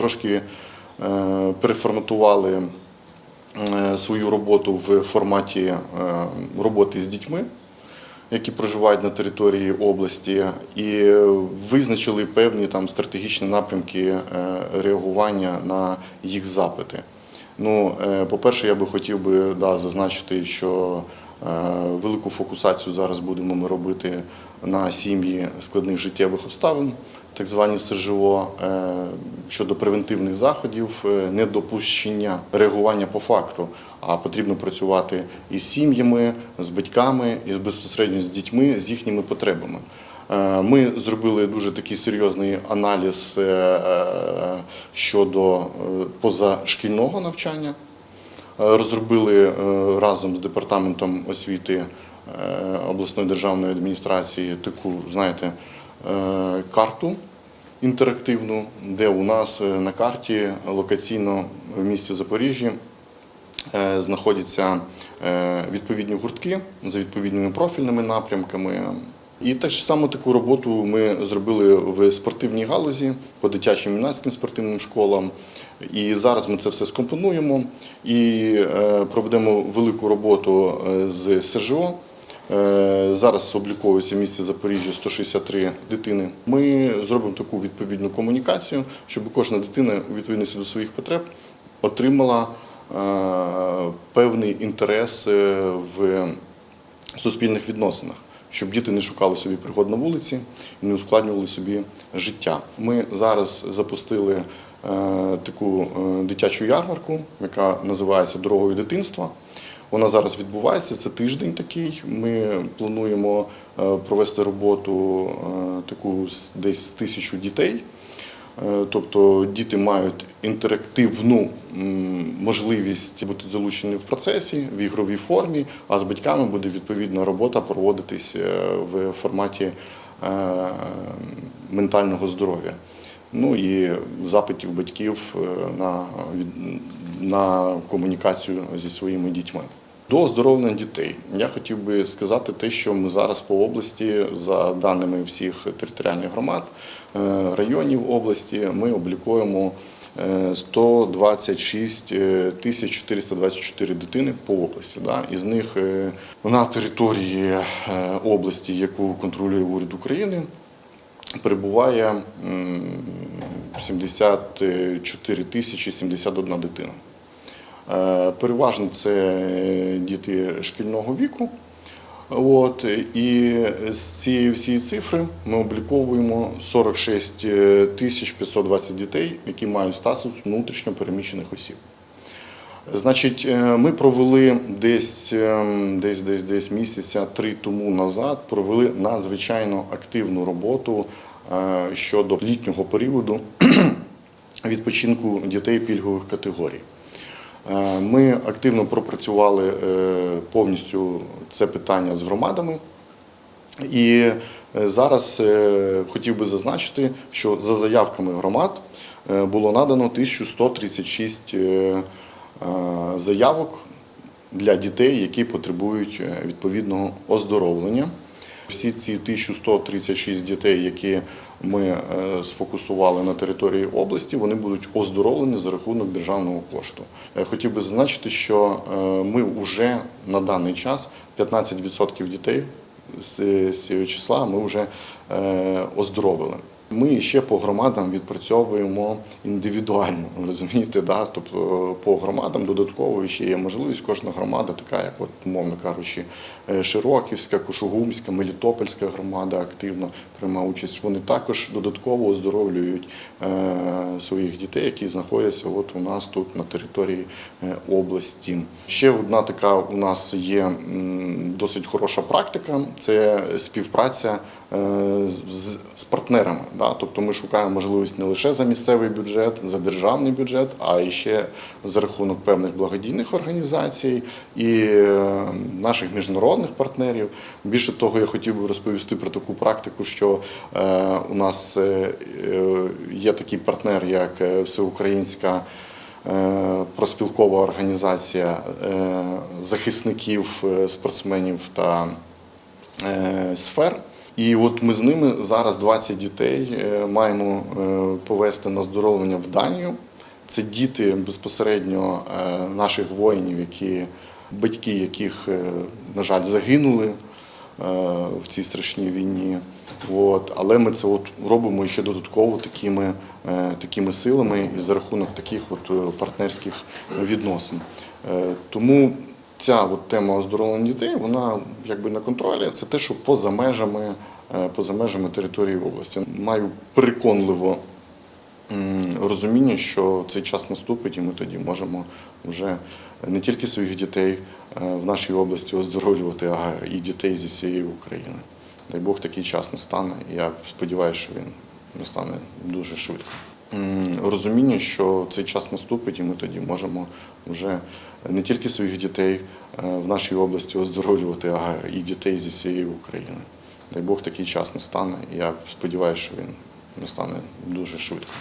трошки е, переформатували е, свою роботу в форматі е, роботи з дітьми, які проживають на території області, і визначили певні там стратегічні напрямки реагування на їх запити. Ну, по-перше, я би хотів би да, зазначити, що велику фокусацію зараз будемо ми робити на сім'ї складних життєвих обставин, так звані СЖО, е, щодо превентивних заходів, е, недопущення реагування по факту, а потрібно працювати із сім'ями, з батьками, і безпосередньо з дітьми, з їхніми потребами. Е, Ми зробили дуже такий серйозний аналіз щодо позашкільного навчання. Розробили разом з департаментом освіти обласної державної адміністрації таку, знаєте, е, карту інтерактивну, де у нас е, на карті локаційно в місті Запоріжжі е, знаходяться е, відповідні гуртки за відповідними профільними напрямками. І так само таку роботу ми зробили в спортивній галузі по дитячим юнацьким спортивним школам. І зараз ми це все скомпонуємо і е, проведемо велику роботу е, з СЖО. Е, Зараз обліковується в місті Запоріжжя 163 дитини. Ми зробимо таку відповідну комунікацію, щоб кожна дитина у відповідності до своїх потреб отримала е, певний інтерес е, в суспільних відносинах, щоб діти не шукали собі пригод на вулиці і не ускладнювали собі життя. Ми зараз запустили таку е, дитячу ярмарку, яка називається Дорогою дитинства. Вона зараз відбувається, це тиждень такий. Ми плануємо е, провести роботу е, таку десь з тисячу дітей. Е, Тобто діти мають інтерактивну можливість бути залучені в процесі в ігровій формі, а з батьками буде відповідна робота проводитись е, в форматі е, ментального здоров'я. Ну і запитів батьків е, на, на комунікацію зі своїми дітьми. До оздоровлення дітей я хотів би сказати те, що ми зараз по області, за даними всіх територіальних громад, е, районів області, ми облікуємо е, 126 е, тисяч 424 дитини по області. Да? Із них на території області, яку контролює уряд України, перебуває 74 тисячі 71 дитина. Е, Переважно це діти шкільного віку. От, і з цієї всієї цифри ми обліковуємо 46 тисяч 520 дітей, які мають статус внутрішньо переміщених осіб. Значить, е, ми провели десь, ем, десь, десь, десь місяця три тому назад провели надзвичайно активну роботу е, щодо літнього періоду відпочинку дітей пільгових категорій. Е, Ми активно пропрацювали е, повністю це питання з громадами. І е, зараз е, хотів би зазначити, що за заявками громад е, було надано 1136 е, е, заявок для дітей, які потребують е, відповідного оздоровлення. Всі ці 1136 дітей, які ми е, сфокусували на території області, вони будуть оздоровлені за рахунок державного кошту. Е, Хотів би зазначити, що е, ми вже на даний час 15% дітей з цього числа ми вже е, оздоровили. Ми ще по громадам відпрацьовуємо індивідуально, розумієте, да? тобто по громадам додатково ще є можливість. Кожна громада, така як, от, умовно кажучи, е, Широківська, Кушугумська, Мелітопольська громада активно приймає участь. Вони також додатково оздоровлюють е, своїх дітей, які знаходяться от у нас тут на території е, області. Ще одна така у нас є досить хороша практика це співпраця е, з, партнерами. Тобто ми шукаємо можливість не лише за місцевий бюджет, за державний бюджет, а і ще за рахунок певних благодійних організацій і е, наших міжнародних партнерів. Більше того, я хотів би розповісти про таку практику, що е, у нас є такий партнер, як Всеукраїнська. Е, Проспілкова організація е, захисників, е, спортсменів та сфер. І от ми з ними зараз 20 дітей маємо повести на здоровлення в Данію. Це діти безпосередньо наших воїнів, які батьки яких, на жаль, загинули в цій страшній війні. От. Але ми це от робимо ще додатково такими, е, такими силами і за рахунок таких от е, партнерських відносин. Е, Тому ця от тема оздоровлення дітей, вона якби на контролі. Це те, що поза межами, е, поза межами території області. Маю переконливо розуміння, що цей час наступить, і ми тоді можемо вже не тільки своїх дітей е, в нашій області оздоровлювати, а і дітей зі всієї України. Дай Бог такий час настане. і Я сподіваюся, що він настане дуже швидко. Розуміння, що цей час наступить, і ми тоді можемо вже не тільки своїх дітей е, в нашій області оздоровлювати, а і дітей зі всієї України. Дай Бог такий час настане. і Я сподіваюся, що він настане дуже швидко.